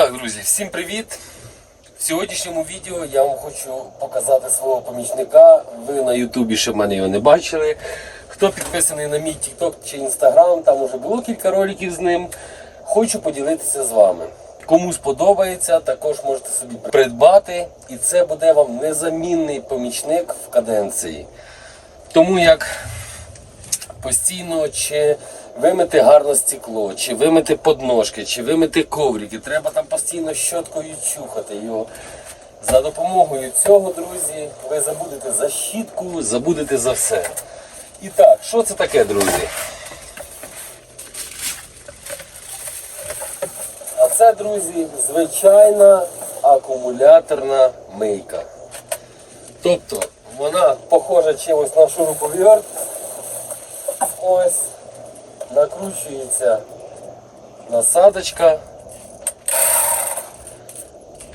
Так, друзі, всім привіт! В сьогоднішньому відео я вам хочу показати свого помічника. Ви на Ютубі ще в мене його не бачили. Хто підписаний на мій TikTok чи Instagram, там вже було кілька роликів з ним. Хочу поділитися з вами. Кому сподобається, також можете собі придбати, і це буде вам незамінний помічник в каденції. Тому як постійно чи вимити гарно стекло, чи вимити подножки, чи вимити коврики. Треба там постійно щоткою чухати його. За допомогою цього, друзі, ви забудете за щітку, забудете за все. І так, що це таке, друзі? А це, друзі, звичайна акумуляторна мийка. Тобто вона похожа чимось на шуруповерт. Ось накручується насадочка.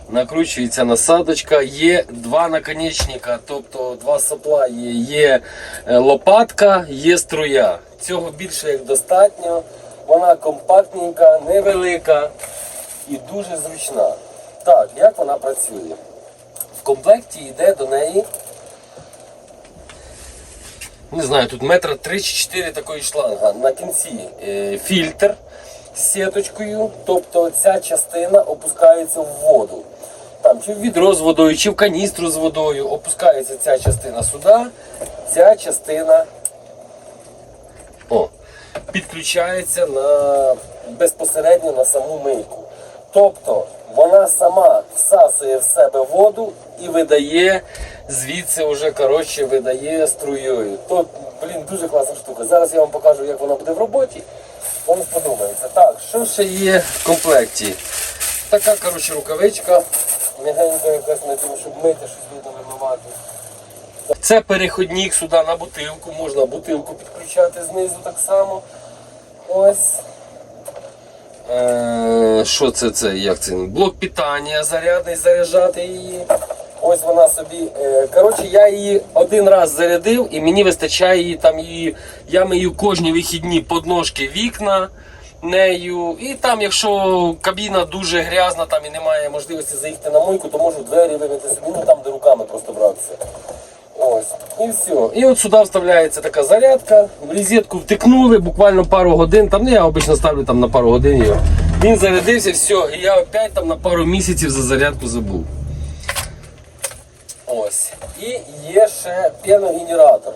Накручується насадочка, є два наконечника, тобто два сопла є, є е, лопатка, є струя. Цього більше як достатньо. Вона компактненька, невелика і дуже зручна. Так, як вона працює? В комплекті йде до неї не знаю, тут метра 3 чи 4 такої шланга. На кінці е, фільтр з сіточкою, тобто ця частина опускається в воду. Там, чи в відро з водою, чи в каністру з водою. Опускається ця частина сюди, ця частина о, підключається на, безпосередньо на саму мийку. Тобто вона сама всасує в себе воду і видає звідси вже коротше видає струєю. То, блін, дуже класна штука. Зараз я вам покажу, як вона буде в роботі. Вам сподобається. Так, що ще є в комплекті? Така коротше, рукавичка. Мягенька якась на тим, щоб мити щось видно вимивати. Це переходник сюди на бутилку. Можна бутилку підключати знизу так само. Ось. Е, Що це це? Як це? Блок питання, зарядний, заряджати її. Ось вона собі. е, Коротше, я її один раз зарядив і мені вистачає її там її. Я мию кожні вихідні подножки вікна нею. І там, якщо кабіна дуже грязна там і немає можливості заїхати на мойку, то можу двері вимити собі, ну там де руками просто братися. Ось. І все. І от сюди вставляється така зарядка. В розетку втикнули буквально пару годин. Там ну, я обично ставлю там на пару годин його. Він зарядився, все, і я опять там на пару місяців за зарядку забув. Ось. І є ще пеногенератор.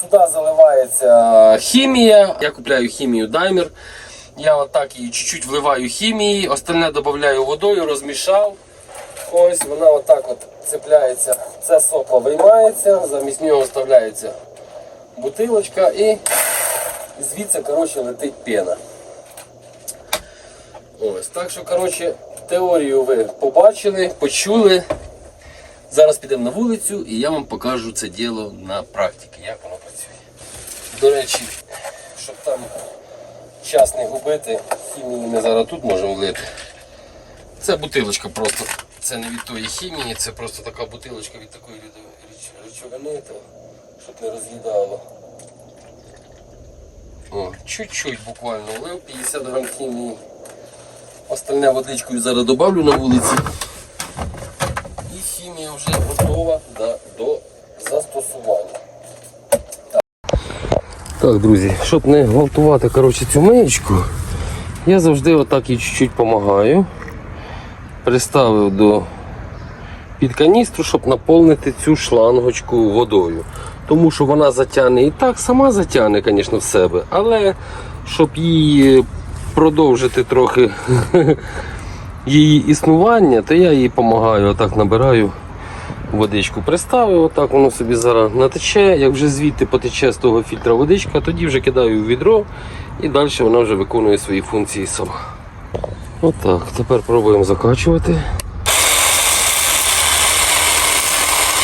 Сюди заливається хімія. Я купляю хімію Даймер. Я отак її чуть-чуть вливаю хімії, остальне додаю водою, розмішав. Ось вона отак от цепляється. Це сопло виймається, замість нього вставляється бутилочка і звідси коротше, летить пена. Ось, так що, коротше, теорію ви побачили, почули. Зараз підемо на вулицю і я вам покажу це діло на практиці, як воно працює. До речі, щоб там час не губити, хімію ми зараз тут можемо влити. Це бутилочка просто. Це не від тої хімії, це просто така бутилочка від такої речовини, щоб не роз'їдало. Чуть-чуть буквально влив, 50 грам хімії. Остальне водичкою зараз добавлю на вулиці. І хімія вже готова до, до застосування. Так, друзі, щоб не гвалтувати коротше, цю миєчку, я завжди отак їй чуть-чуть допомагаю. Приставив до під каністру, щоб наповнити цю шлангочку водою. Тому що вона затягне і так, сама затягне, звісно, в себе, але щоб її продовжити трохи її існування, то я їй допомагаю, отак набираю водичку. Приставив, отак воно собі зараз натече. Як вже звідти потече з того фільтра водичка, тоді вже кидаю в відро і далі вона вже виконує свої функції сама. Отак, тепер пробуємо закачувати.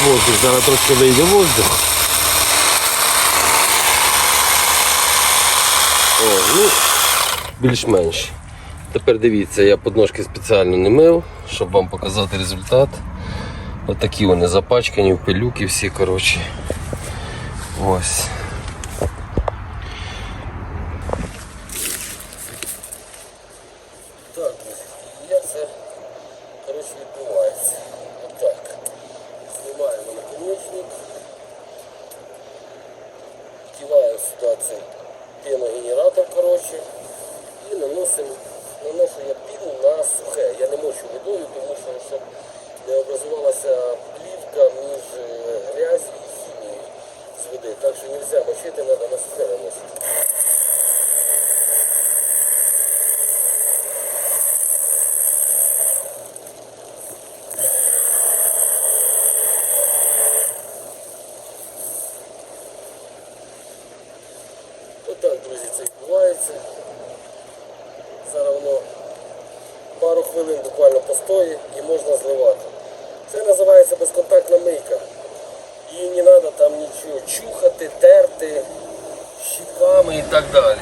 Воздух, зараз трошки вийде воздух. О, ну, більш-менш. Тепер дивіться, я подножки спеціально не мив, щоб вам показати результат. Отакі вони запачкані, пилюки всі, коротше. Ось. Так, я це виходить. Отак. Знімаємо наконечник. Вдіваємо сюди цей. І наносимо, наношу я піну на сухе. Я не мочу водою, тому що щоб не образувалася плівка між е, грязю і хімією з води. Так що не можна мочити, треба на сухе наносити. Отак, друзі, це відбувається. Зараз воно пару хвилин буквально постоїть і можна зливати. Це називається безконтактна мийка. Її не треба там нічого чухати, терти, щітками і так далі.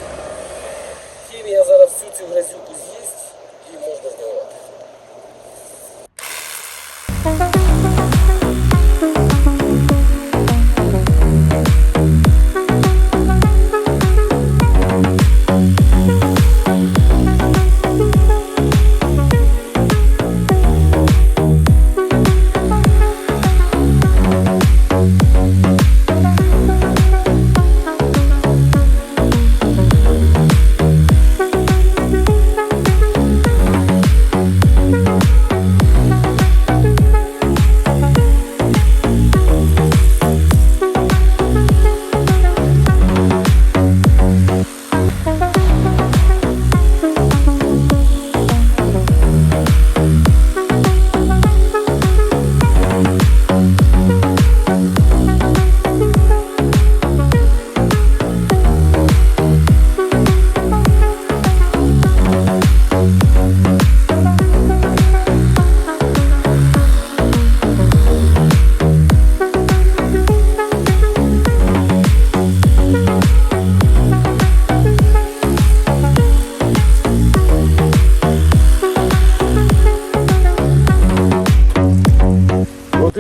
Хімія зараз всю цю грязюку з'їсть і можна зливати.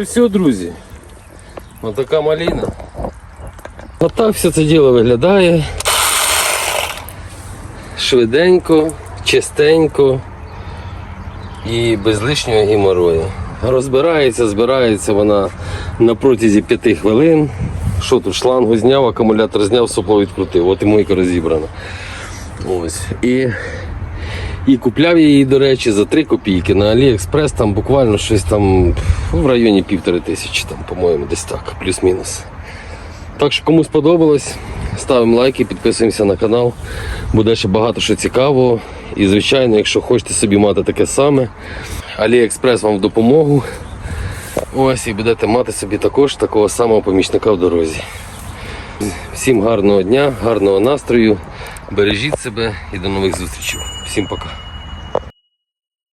Все, друзі. Ось така малина. От так все це діло виглядає. Швиденько, чистенько і без лишнього геморою. Розбирається, збирається вона на протязі 5 хвилин. Що тут шлангу зняв, акумулятор зняв, сопло відкрутив. От і мойка розібрана. Ось. І і купляв я її, до речі, за 3 копійки на Аліекспрес, там буквально щось там в районі півтори тисячі, по-моєму, десь так, плюс-мінус. Так що кому сподобалось, ставимо лайки, підписуємося на канал. Буде ще багато що цікавого. І, звичайно, якщо хочете собі мати таке саме, Аліекспрес вам в допомогу. Ось і будете мати собі також такого самого помічника в дорозі. Всім гарного дня, гарного настрою, бережіть себе і до нових зустрічей. Всім пока.